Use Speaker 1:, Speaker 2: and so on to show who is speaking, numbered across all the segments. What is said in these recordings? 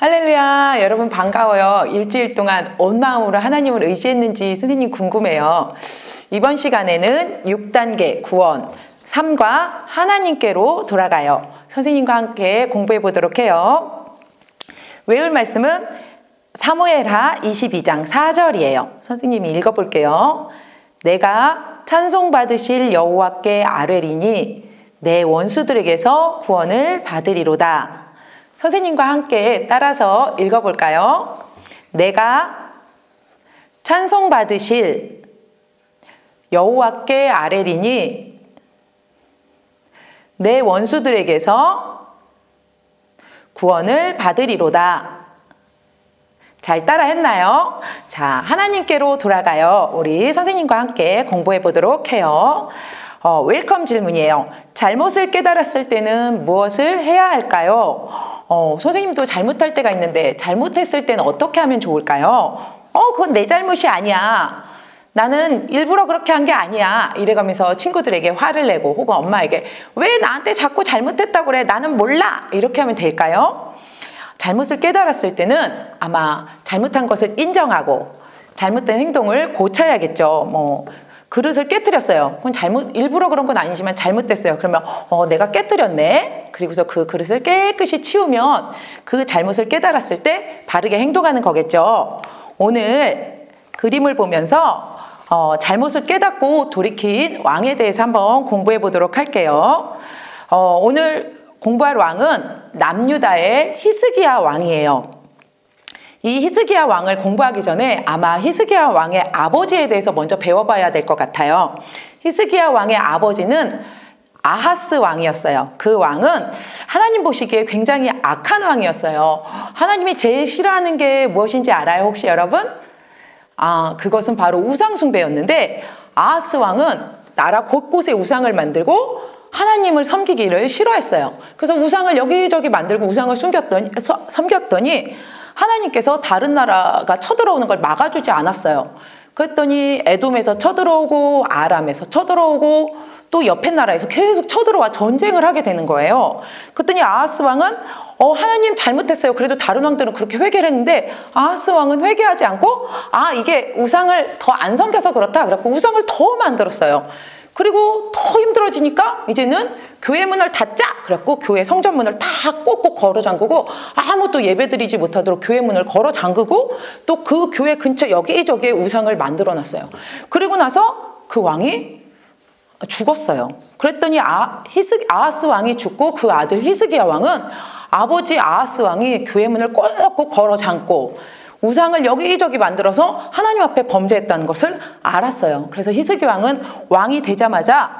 Speaker 1: 할렐루야, 여러분 반가워요. 일주일 동안 온 마음으로 하나님을 의지했는지 선생님 궁금해요. 이번 시간에는 6단계 구원, 3과 하나님께로 돌아가요. 선생님과 함께 공부해 보도록 해요. 외울 말씀은 사무엘하 22장 4절이에요. 선생님이 읽어 볼게요. 내가 찬송 받으실 여호와께 아뢰리니 내 원수들에게서 구원을 받으리로다. 선생님과 함께 따라서 읽어 볼까요? 내가 찬송 받으실 여호와께 아뢰리니 내 원수들에게서 구원을 받으리로다. 잘 따라 했나요? 자, 하나님께로 돌아가요. 우리 선생님과 함께 공부해 보도록 해요. 어, 웰컴 질문이에요. 잘못을 깨달았을 때는 무엇을 해야 할까요? 어, 선생님도 잘못할 때가 있는데 잘못했을 때는 어떻게 하면 좋을까요? 어, 그건 내 잘못이 아니야. 나는 일부러 그렇게 한 게 아니야. 이래가면서 친구들에게 화를 내고 혹은 엄마에게 왜 나한테 자꾸 잘못했다고 그래? 나는 몰라. 이렇게 하면 될까요? 잘못을 깨달았을 때는 아마 잘못한 것을 인정하고 잘못된 행동을 고쳐야겠죠. 뭐 그릇을 깨뜨렸어요. 그건 잘못 일부러 그런 건 아니지만 잘못됐어요. 그러면 어 내가 깨뜨렸네. 그리고서 그 그릇을 깨끗이 치우면 그 잘못을 깨달았을 때 바르게 행동하는 거겠죠. 오늘 그림을 보면서 어, 잘못을 깨닫고 돌이킨 왕에 대해서 한번 공부해 보도록 할게요. 어, 오늘 공부할 왕은 남유다의 히스기야 왕이에요. 이 히스기야 왕을 공부하기 전에 아마 히스기야 왕의 아버지에 대해서 먼저 배워봐야 될 것 같아요. 히스기야 왕의 아버지는 아하스 왕이었어요. 그 왕은 하나님 보시기에 굉장히 악한 왕이었어요. 하나님이 제일 싫어하는 게 무엇인지 알아요, 혹시 여러분? 아, 그것은 바로 우상숭배였는데 아하스 왕은 나라 곳곳에 우상을 만들고 하나님을 섬기기를 싫어했어요. 그래서 우상을 여기저기 만들고 우상을 숨겼더니, 서, 섬겼더니 하나님께서 다른 나라가 쳐들어오는 걸 막아주지 않았어요. 그랬더니 에돔에서 쳐들어오고 아람에서 쳐들어오고 또 옆에 나라에서 계속 쳐들어와 전쟁을 하게 되는 거예요. 그랬더니 아하스 왕은 어 하나님 잘못했어요. 그래도 다른 왕들은 그렇게 회개를 했는데 아하스 왕은 회개하지 않고 아 이게 우상을 더 안 섬겨서 그렇다. 그래갖고 우상을 더 만들었어요. 그리고 더 힘들어지니까 이제는 교회 문을 닫자. 그래갖고 교회 성전 문을 다 꼭꼭 걸어 잠그고 아무도 예배 드리지 못하도록 교회 문을 걸어 잠그고 또 그 교회 근처 여기저기에 우상을 만들어 놨어요. 그리고 나서 그 왕이 죽었어요. 그랬더니 아, 히스, 아하스 왕이 죽고 그 아들 히스기야 왕은 아버지 아하스 왕이 교회 문을 꼭꼭 걸어 잠고 우상을 여기저기 만들어서 하나님 앞에 범죄했다는 것을 알았어요. 그래서 히스기 왕은 왕이 되자마자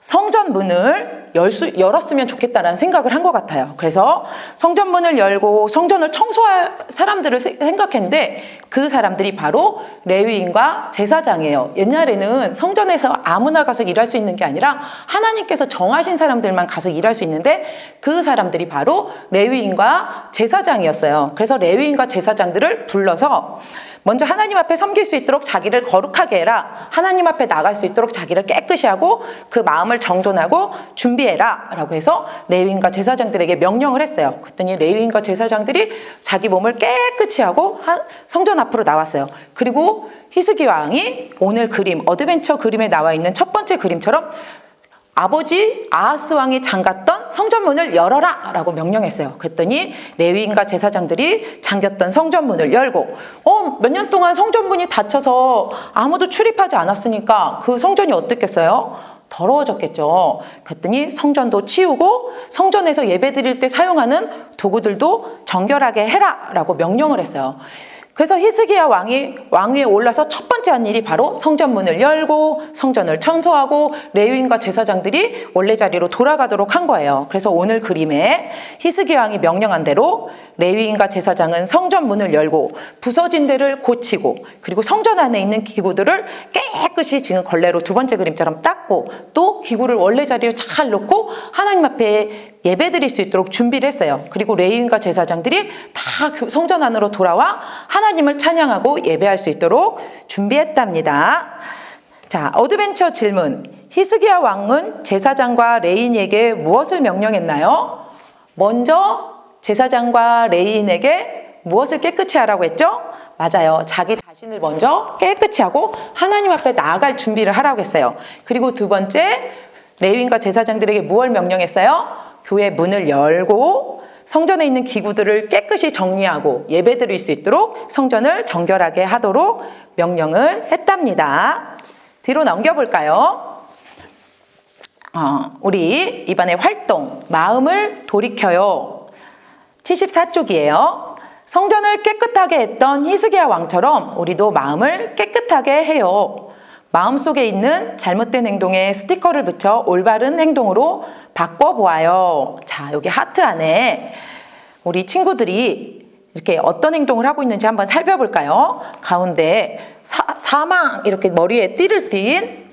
Speaker 1: 성전 문을 열 수, 열었으면 좋겠다라는 생각을 한 것 같아요. 그래서 성전 문을 열고 성전을 청소할 사람들을 생각했는데 그 사람들이 바로 레위인과 제사장이에요. 옛날에는 성전에서 아무나 가서 일할 수 있는 게 아니라 하나님께서 정하신 사람들만 가서 일할 수 있는데 그 사람들이 바로 레위인과 제사장이었어요. 그래서 레위인과 제사장들을 불러서 먼저 하나님 앞에 섬길 수 있도록 자기를 거룩하게 해라. 하나님 앞에 나갈 수 있도록 자기를 깨끗이 하고 그 마음을 정돈하고 준비 해라. 라고 해서 레위인과 제사장들에게 명령을 했어요. 그랬더니 레위인과 제사장들이 자기 몸을 깨끗이 하고 성전 앞으로 나왔어요. 그리고 히스기 왕이 오늘 그림, 어드벤처 그림에 나와 있는 첫 번째 그림처럼 아버지 아하스 왕이 잠갔던 성전문을 열어라 라고 명령했어요. 그랬더니 레위인과 제사장들이 잠겼던 성전문을 열고 어, 몇 년 동안 성전문이 닫혀서 아무도 출입하지 않았으니까 그 성전이 어땠겠어요? 더러워졌겠죠. 그랬더니 성전도 치우고 성전에서 예배 드릴 때 사용하는 도구들도 정결하게 해라 라고 명령을 했어요. 그래서 히스기야 왕이 왕위에 올라서 첫 번째 한 일이 바로 성전 문을 열고 성전을 청소하고 레위인과 제사장들이 원래 자리로 돌아가도록 한 거예요. 그래서 오늘 그림에 히스기야 왕이 명령한 대로 레위인과 제사장은 성전 문을 열고 부서진 데를 고치고 그리고 성전 안에 있는 기구들을 깨끗이 지금 걸레로 두 번째 그림처럼 닦고 또 기구를 원래 자리에 잘 놓고 하나님 앞에 예배 드릴 수 있도록 준비를 했어요. 그리고 레위인과 제사장들이 다 성전 안으로 돌아와 하나님 을 찬양하고 예배할 수 있도록 준비했답니다. 자, 어드벤처 질문. 히스기야 왕은 제사장과 레인에게 무엇을 명령했나요? 먼저 제사장과 레이인에게 무엇을 깨끗이 하라고 했죠? 맞아요. 자기 자신을 먼저 깨끗이 하고 하나님 앞에 나아갈 준비를 하라고 했어요. 그리고 두 번째, 레위인과 제사장들에게 무엇을 명령했어요? 교회 문을 열고 성전에 있는 기구들을 깨끗이 정리하고 예배드릴 수 있도록 성전을 정결하게 하도록 명령을 했답니다. 뒤로 넘겨볼까요? 어, 우리 이번에 활동, 마음을 돌이켜요. 74쪽이에요. 성전을 깨끗하게 했던 히스기야 왕처럼 우리도 마음을 깨끗하게 해요. 마음속에 있는 잘못된 행동에 스티커를 붙여 올바른 행동으로 바꿔보아요. 자, 여기 하트 안에 우리 친구들이 이렇게 어떤 행동을 하고 있는지 한번 살펴볼까요? 가운데 사, 사망 이렇게 머리에 띠를 띤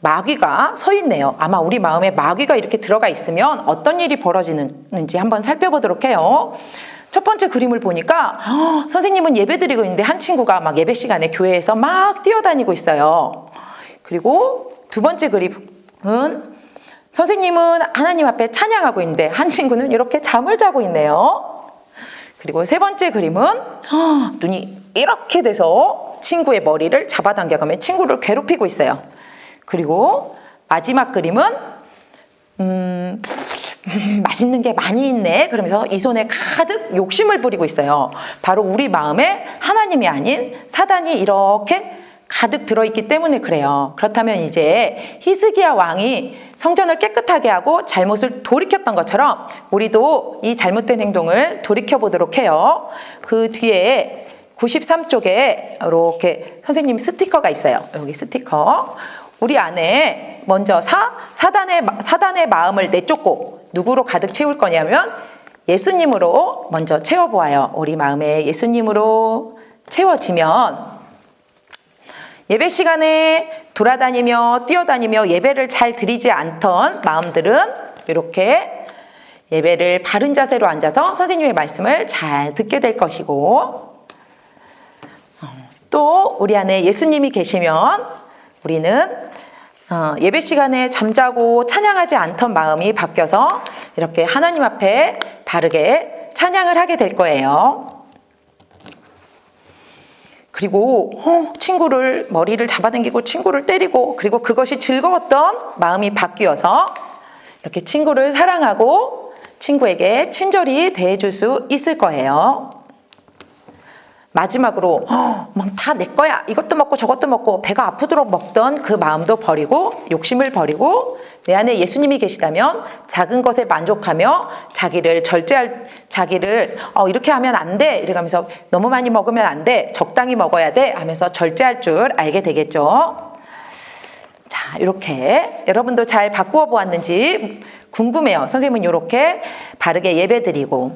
Speaker 1: 마귀가 서 있네요. 아마 우리 마음에 마귀가 이렇게 들어가 있으면 어떤 일이 벌어지는지 한번 살펴보도록 해요. 첫 번째 그림을 보니까 어, 선생님은 예배 드리고 있는데 한 친구가 막 예배 시간에 교회에서 막 뛰어다니고 있어요. 그리고 두 번째 그림은 선생님은 하나님 앞에 찬양하고 있는데 한 친구는 이렇게 잠을 자고 있네요. 그리고 세 번째 그림은 어, 눈이 이렇게 돼서 친구의 머리를 잡아당겨가며 친구를 괴롭히고 있어요. 그리고 마지막 그림은 음, 음, 맛있는 게 많이 있네. 그러면서 이 손에 가득 욕심을 부리고 있어요. 바로 우리 마음에 하나님이 아닌 사단이 이렇게 가득 들어있기 때문에 그래요. 그렇다면 이제 히스기야 왕이 성전을 깨끗하게 하고 잘못을 돌이켰던 것처럼 우리도 이 잘못된 행동을 돌이켜 보도록 해요. 그 뒤에 93쪽에 이렇게 선생님 스티커가 있어요. 여기 스티커. 우리 안에 먼저 사, 사단의, 사단의 마음을 내쫓고 누구로 가득 채울 거냐면 예수님으로 먼저 채워보아요. 우리 마음에 예수님으로 채워지면 예배 시간에 돌아다니며 뛰어다니며 예배를 잘 드리지 않던 마음들은 이렇게 예배를 바른 자세로 앉아서 선생님의 말씀을 잘 듣게 될 것이고 또 우리 안에 예수님이 계시면 우리는 어, 예배 시간에 잠자고 찬양하지 않던 마음이 바뀌어서 이렇게 하나님 앞에 바르게 찬양을 하게 될 거예요. 그리고 어, 친구를 머리를 잡아당기고 친구를 때리고 그리고 그것이 즐거웠던 마음이 바뀌어서 이렇게 친구를 사랑하고 친구에게 친절히 대해줄 수 있을 거예요. 마지막으로 막다내 거야. 이것도 먹고 저것도 먹고 배가 아프도록 먹던 그 마음도 버리고 욕심을 버리고 내 안에 예수님이 계시다면 작은 것에 만족하며 자기를 절제할 자기를 어, 이렇게 하면 안 돼. 이러면서 너무 많이 먹으면 안 돼. 적당히 먹어야 돼. 하면서 절제할 줄 알게 되겠죠. 자 이렇게 여러분도 잘 바꾸어 보았는지 궁금해요. 선생님은 이렇게 바르게 예배 드리고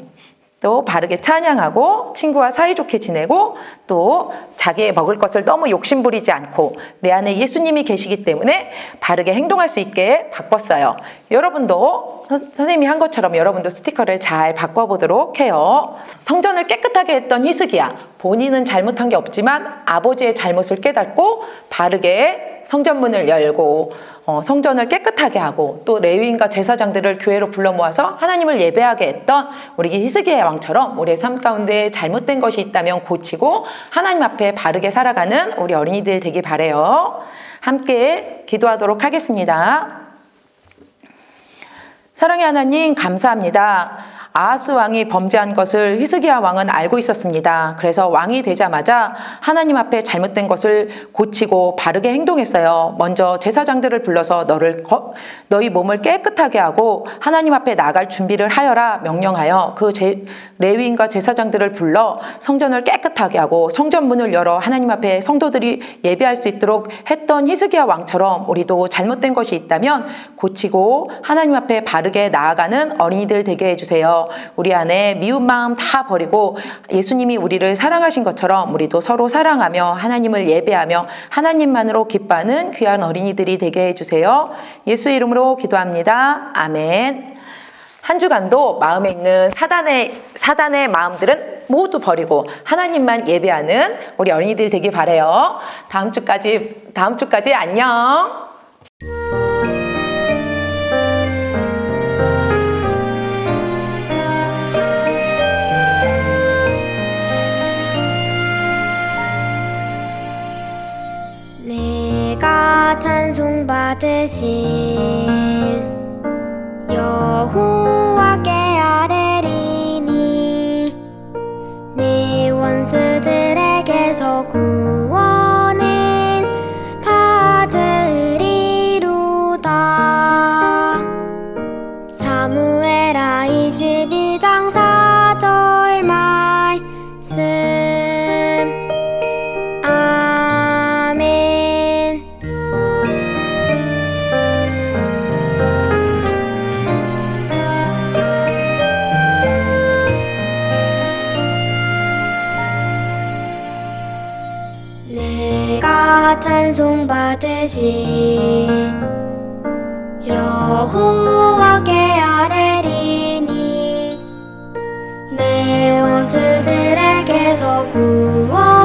Speaker 1: 또 바르게 찬양하고 친구와 사이좋게 지내고 또 자기의 먹을 것을 너무 욕심부리지 않고 내 안에 예수님이 계시기 때문에 바르게 행동할 수 있게 바꿨어요. 여러분도 선- 선생님이 한 것처럼 여러분도 스티커를 잘 바꿔보도록 해요. 성전을 깨끗하게 했던 히스기야. 본인은 잘못한 게 없지만 아버지의 잘못을 깨닫고 바르게 성전문을 열고 어, 성전을 깨끗하게 하고 또 레위인과 제사장들을 교회로 불러 모아서 하나님을 예배하게 했던 우리 히스기야 왕처럼 우리의 삶 가운데 잘못된 것이 있다면 고치고 하나님 앞에 바르게 살아가는 우리 어린이들 되길 바래요. 함께 기도하도록 하겠습니다. 사랑의 하나님 감사합니다. 아하스 왕이 범죄한 것을 히스기야 왕은 알고 있었습니다. 그래서 왕이 되자마자 하나님 앞에 잘못된 것을 고치고 바르게 행동했어요. 먼저 제사장들을 불러서 너를 거- 너희 몸을 깨끗하게 하고 하나님 앞에 나갈 준비를 하여라 명령하여 그 제, 레위인과 제사장들을 불러 성전을 깨끗하게 하고 성전 문을 열어 하나님 앞에 성도들이 예배할 수 있도록 했던 히스기야 왕처럼 우리도 잘못된 것이 있다면 고치고 하나님 앞에 바르게 나아가는 어린이들 되게 해주세요. 우리 안에 미운 마음 다 버리고 예수님이 우리를 사랑하신 것처럼 우리도 서로 사랑하며 하나님을 예배하며 하나님만으로 기뻐하는 귀한 어린이들이 되게 해주세요. 예수 이름으로 기도합니다. 아멘. 한 주간도 마음에 있는 사단의 사단의 마음들은 모두 버리고 하나님만 예배하는 우리 어린이들 되길 바래요. 다음 주까지 다음 주까지 안녕.
Speaker 2: 찬송 받으신 여호와께 아뢰리니 내 원수 찬송받으시. 여호와께 아뢰리니 내 원수들에게서 구원